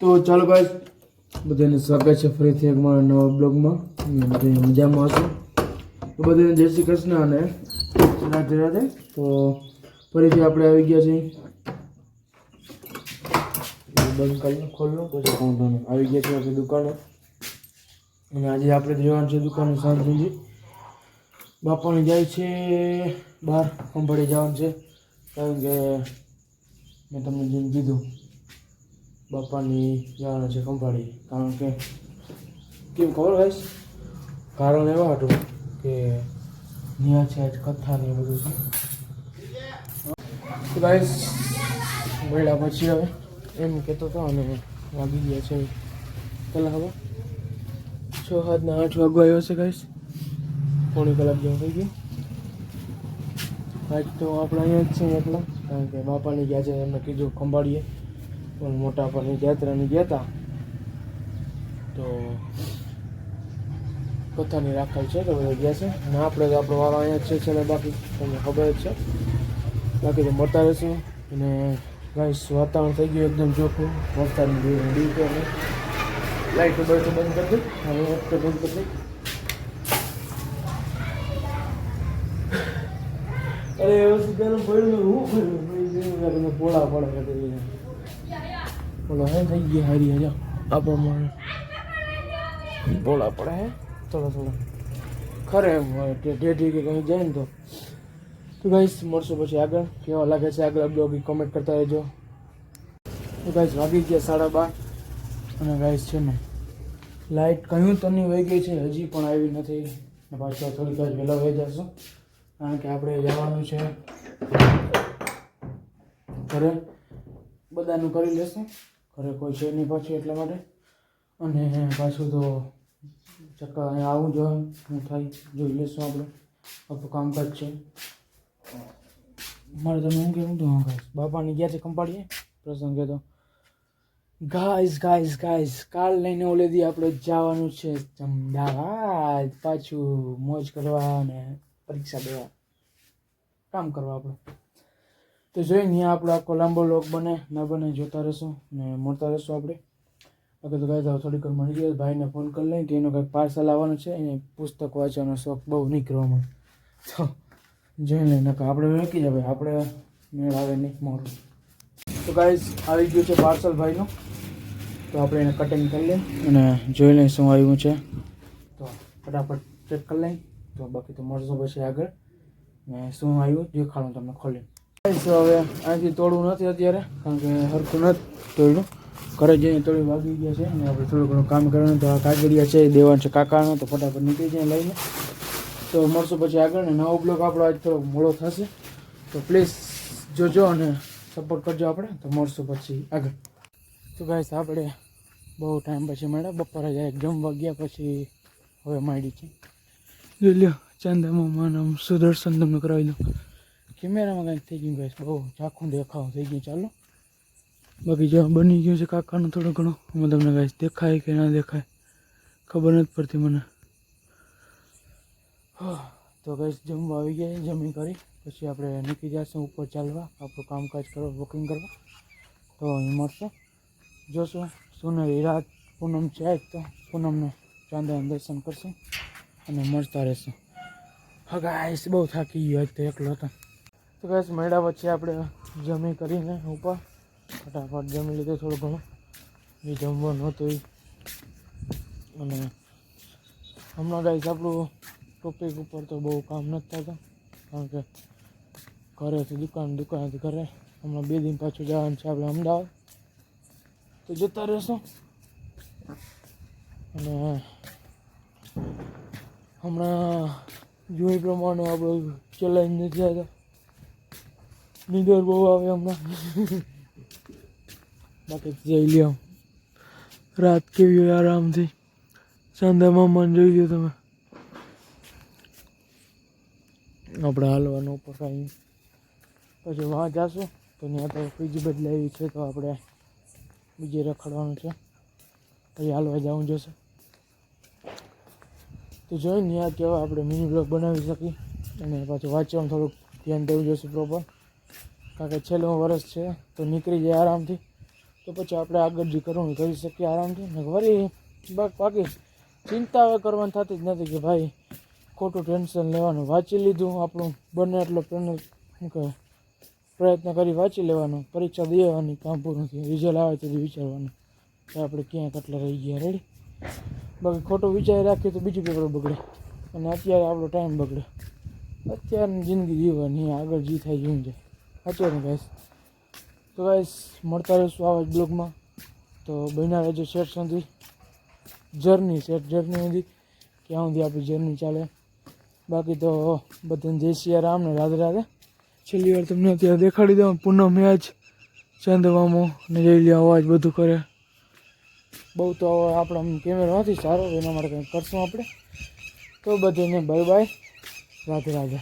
તો ચાલો ભાઈ બધાને સ્વાગત છે ફરીથી એક મારા નવા બ્લોગમાં. બધા મજામાં હશો? તો બધાને જય શ્રી કૃષ્ણ અને રાધે રાધે. તો ફરીથી આપણે આવી ગયા છીએ. બંધ કરીને ખોલવું પછી કાઉન્ટરનું આવી ગયા છીએ આપણે દુકાને. અને આજે આપણે જવાનું છે દુકાને સાંજ. સુધી બાપાને જાય છે બહાર કંપડી જવાનું છે. કારણ કે મેં તમને જેમ કીધું બાપાની જવાનું છે કંપાળી કારણ કે, કેમ ખબર ગાઈશ કારણ એવા હતું કે ત્યાં છે કથા ને બધું છે. ગાઈશ મળ્યા પછી હવે. એમ કહેતો હતો અને વાગી ગયા છે પહેલાં હવે. છ સાતના આઠ વાગવા આવ્યો છે ગાઈશ પોણી કલાક જેવું થઈ ગયું. આજ તો આપણે અહીંયા જ છીએ એટલે કારણ કે બાપાની ગયા છે, એમને કીધું ખંભાળીએ પણ મોટા પરની યાત્રાની ગયા હતા. તો કથાની રાખેલ છે તો બધા ગયા છે? અને આપણે તો આપણો વાળા અહીંયા છે છેલ્લે બાકી, તમને ખબર જ છે. બાકી તો મળતા રહેશું. અને ગાઈસ, વાતાવરણ થઈ ગયું એકદમ ચોખ્ખું વરસાદની ડી કે લાઈટો બાઈટો બંધ કરી દઈ અને વખતે બંધ કરી દઈ અરે એ વસ્તુ પેલું પડ્યું હું ને પોળા પડે બોલો, હે, થઈ ગયા હારી, હજા. આપણા માણે બોલા પડે, હે? થોડા થોડા. ખરે એમ હોય કે ઢેઢી કે કંઈ જાય ને તો. તો ગાઈસ મળશું પછી આગળ. કેવા લાગે છે આગળ બ્લોગ કોમેન્ટ કરતા રહેજો. તો ગાઈસ વાગી ગયા સાડા બાર. અને ગાઈસ છે ને લાઇટ કહ્યું તો નહીં વહી ગઈ છે, હજી પણ આવી નથી. ને પાછો થોડીક જ વહેલા વહી જશું. કારણ કે આપણે જવાનું છે. ઘરે. બધાનું કરી લેશું. ઘરે કોઈ છે નહીં પછી એટલા માટે. અને પાછું તો ચક્કર અહીંયા આવું જોઈએ હું થાય, જોઈ લેશું આપણે. આપણું કામકાજ છે. મારે તમે શું કહેવું હતું? હા બાપાની ગયા છે કંપાડીએ પ્રસંગે તો ગાઈસ ગાઈસ ગાઈસ કાલ લઈને ઓલેદી આપણે જવાનું છે અમદાવાદ પાછું મોજ કરવા અને પરીક્ષા દેવા. કામ કરવા આપણે. તો જોઈએ ત્યાં આપણો આખો લાંબો લોક બને ના બને જોતા રહેશું ને મળતા રહેશું આપણે. અગર તો કાંઈ થોડીક વાર મળી ગયો ભાઈને ફોન કરી લઈએ કે એનો કંઈક પાર્સલ આવવાનું છે એને પુસ્તક વાંચવાનો શોખ બહુ નહીં કરવામાં. તો જોઈ લઈએ નકા આપણે વેકી જાય ભાઈ આપણે મેળ આવે નહીં મોડું. તો ગાઈઝ આવી ગયું છે પાર્સલ ભાઈનું. તો આપણે એને કટિંગ કરી લઈએ અને જોઈ લઈએ શું આવ્યું છે. તો ફટાફટ ચેક કરી લઈએ. તો બાકી તો મળશું પછી આગળ. ને શું આવ્યું દેખાડું તમને ખોલી Guys, તો હવે અહીંથી તોડવું નથી અત્યારે, કારણ કે હરખું નથી તોડ્યું. ઘરે જઈને તોડી વાગી ગયા છે અને આપણે થોડું ઘણું કામ કરવાનું, તો આ કાગળિયા છે દેવાનું છે કાકાનો, તો ફટાફટ નીકળી જાય લઈને. તો મળશું પછી આગળ ને નવો બ્લોગ આપણો આજ થોડો મોડો થશે. તો પ્લીઝ જોજો અને સપોર્ટ કરજો આપણે. તો મળશું પછી આગળ. તો ગાઈસ આપણે બહુ ટાઈમ પછી મળ્યા. બપોરે જાય, જમવા ગયા પછી હવે માંડી છે. લ્યો ચાંદામાં માનમ સુદર્શન તમને કરાવી દઉં. કેમેરામાં કંઈક થઈ ગયું ગાઈસ? બહુ ઝાખું દેખાવ થઈ ગયું ચાલો. બાકી જો બની ગયું છે કાકાનું થોડું ઘણું. અમે તમને ગાઈસ દેખાય કે ના દેખાય ખબર નથી પડતી મને. તો ગાઈસ જમવા આવી ગયા છે, જમી કરી. પછી આપણે નીકળી જઈશું ઉપર ચાલવા. આપણું કામકાજ કરવા બુકિંગ કરવા. તો અહીં મળશે. જોશું સોનેરી રાત પૂનમ છે આજ તો પૂનમને ચાંદાના દર્શન કરશું અને મળતા રહેશું. હા ગાઈસ બહુ થાકી ગયો આજ તો એકલો હતો. તો ગાઈસ મળ્યા પછી આપણે જમી કરીને ઉપર. ફટાફટ જમી લીધું થોડું ઘણું. એ જમવાનું હતું એ અને હમણાં ગાઈસ આપણું ટોપિક ઉપર તો બહુ કામ નથી થતું. કારણ કે ઘરેથી દુકાન દુકાનેથી ઘરે હમણાં બે દિન પાછું જવાનું છે આપણે અમદાવાદ. તો જતા રહેશું. અને હમણાં જોઈ પ્રમાણે આપણે ચેલેન્જ નથી આવતા નીંદર બહુ આવે હમણાં. બાકી જઈ લ્યો. રાત કેવી આરામથી. સાંધા મન જોઈ લો તમે. આપણે હાલવાનું ઉપર કાંઈ. પછી વાં જાશું. તો ત્યાં તો બીજી બદલાવી છે તો આપણે બીજે રખડવાનું છે. પછી હાલવા જવું જશે. તો જોઈને ત્યાં કેવા આપણે મિની બ્લોગ બનાવી શકીએ. અને પાછું વાંચવાનું થોડુંક ધ્યાન દેવું જોઈશે પ્રોપર કારણ કે છેલ્લું વર્ષ છે, તો નીકળી જાય આરામથી. તો પછી આપણે આગળ જે કરવું કરી શકીએ આરામથી. વળી બાકી ચિંતા હવે કરવાની થતી જ નથી કે ભાઈ ખોટું ટેન્શન લેવાનું વાંચી લીધું આપણું. બને એટલો શું કહે, પ્રયત્ન કરી વાંચી લેવાનો. પરીક્ષા દેવાની, કામ પૂરું થયું. રિઝલ્ટ આવે તેથી વિચારવાનું કે આપણે ક્યાં કેટલા રહી ગયા રેડી બાકી ખોટું વિચારી રાખીએ તો બીજું પેપર બગડે. અને અત્યારે આપણો ટાઈમ બગડે. અત્યારની જિંદગી જીવવાની, આગળ જી થાય જીવન જાય અત્યારે ગાઈસ તો ગાઈસ મળતા રહીશું આવા જ બ્લોગમાં. તો બન્યા રહેજો શેઠ સુધી. જર્ની શેઠ જર્ની સુધી. ક્યાં સુધી આપણી જર્ની ચાલે. બાકી તો બધાને જય સિયા રામ ને રાધે રાધે. છેલ્લી વાર તમને અત્યારે દેખાડી દઉં, પૂનમ મેચ ચંદમામો ને જઈ લે અવાજ બધું કરે. બહુ તો આપણા કેમેરો નથી સારો, એના માટે કંઈક કરશું આપણે. તો બધાને બાય બાય રાધે રાધે.